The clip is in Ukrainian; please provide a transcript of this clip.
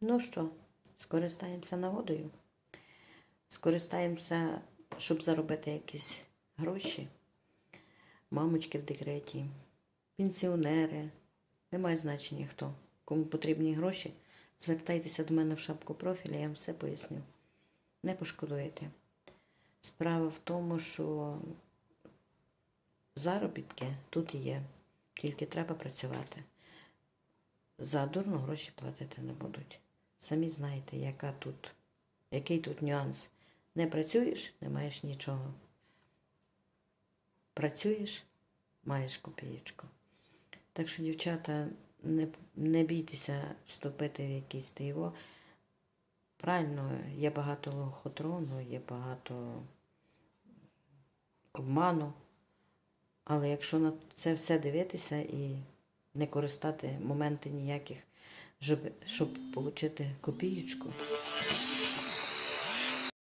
Ну що, скористаємося нагодою. Скористаємося, щоб заробити якісь гроші. Мамочки в декреті, пенсіонери. Немає значення хто. Кому потрібні гроші, звертайтеся до мене в шапку профіля, я вам все поясню. Не пошкодуєте. Справа в тому, що заробітки тут є, тільки треба працювати. За дурно гроші платити не будуть. Самі знаєте, яка тут, який тут нюанс. Не працюєш, не маєш нічого. Працюєш, маєш копієчку. Так що, дівчата, не, не бійтеся вступити в якийсь його. Правильно, є багато лохотрону, є багато обману. Але якщо на це все дивитися і не користати моменти ніяких, щоб, щоб отримати копієчку,